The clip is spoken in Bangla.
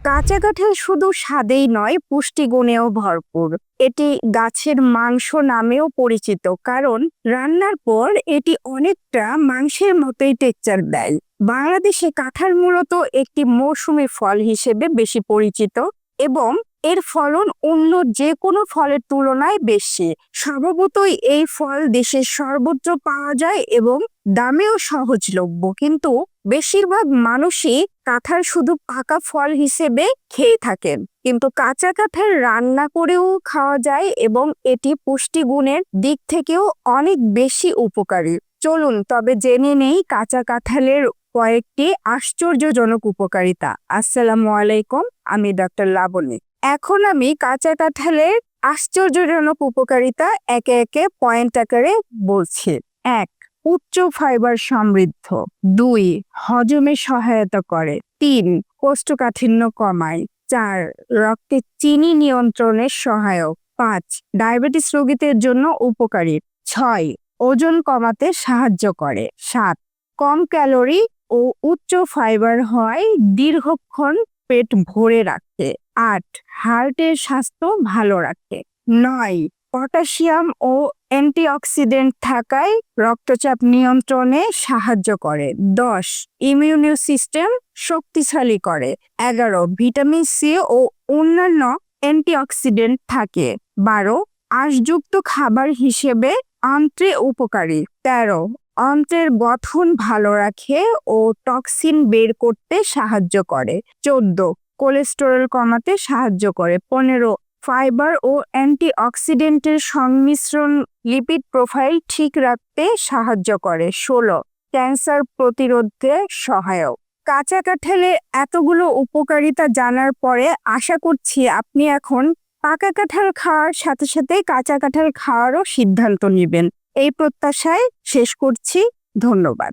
কাঁচা কাঁঠাল শুধু স্বাদেই নয়, পুষ্টিগুণেও ভরপুর। এটি গাছের মাংস নামেও পরিচিত, কারণ রান্নার পর এটি অনেকটা মাংসের মতোই টেক্সচার দেয়। বাংলাদেশে কাঁঠাল মূলত একটি মৌসুমী ফল হিসেবে বেশি পরিচিত এবং এর ফলন অন্য যে কোনো ফলের তুলনায় বেশি। স্বভাবতই এই ফল দেশের সর্বত্র পাওয়া যায় এবং দামেও সহজলভ্য, কিন্তু বেশিরভাগ মানুষই কাঁঠাল শুধু পাকা ফল হিসেবে খেয়ে থাকেন। কিন্তু কাঁচা কাঁঠাল রান্না করেও খাওয়া যায় এবং এটি পুষ্টিগুণের দিক থেকেও অনেক বেশি উপকারী। চলুন, তবে জেনে নেই কাঁচা কাঁঠালের কয়েকটি আশ্চর্যজনক উপকারিতা। আসসালামু আলাইকুম, আমি ডক্টর লাবণী। এখন আমি কাঁচা কাঁঠালের আশ্চর্যজনক উপকারিতা একে একে পয়েন্ট আকারে বলছি। এক উচ্চ ফাইবার সমৃদ্ধ। দুই, হজমে সহায়তা করে। তিন, কোষ্ঠকাঠিন্য কমায়। চার, রক্তে চিনি নিয়ন্ত্রণের সহায়ক। পাঁচ, ডায়াবেটিস রোগীদের জন্য উপকারী। ছয়, ওজন কমাতে সাহায্য করে। সাত, কম ক্যালোরি ও উচ্চ ফাইবার হয় দীর্ঘক্ষণ পেট ভরে রাখতে আট, হার্টের স্বাস্থ্য ভালো রাখে। নয় পটাশিয়াম ও অ্যান্টিঅক্সিডেন্ট থাকায় রক্তচাপ নিয়ন্ত্রণে সাহায্য করে। দশ ইমিউনি সিস্টেম শক্তিশালী করে। এগারো, ভিটামিন সি ও অন্যান্য অ্যান্টিঅক্সিডেন্ট থাকে। বারো, আঁশযুক্ত খাবার হিসেবে আন্ত্রে উপকারী। তেরো, অন্ত্রের গঠন ভালো রাখে ও টক্সিন বের করতে সাহায্য করে। চোদ্দ, কোলেস্টেরল কমাতে সাহায্য করে। পনেরো ফাইবার ও অ্যান্টিঅক্সিডেন্টের সংমিশ্রণ লিপিড প্রোফাইল ঠিক রাখতে সাহায্য করে। ষোলো, ক্যান্সার প্রতিরোধে সহায়ক। কাঁচা কাঁঠালের এতগুলো উপকারিতা জানার পরে আশা করছি আপনি এখন পাকা কাঁঠাল খাওয়ার সাথে সাথে কাঁচা কাঁঠাল খাওয়ারও সিদ্ধান্ত নেবেন। এই প্রত্যাশায় শেষ করছি। ধন্যবাদ।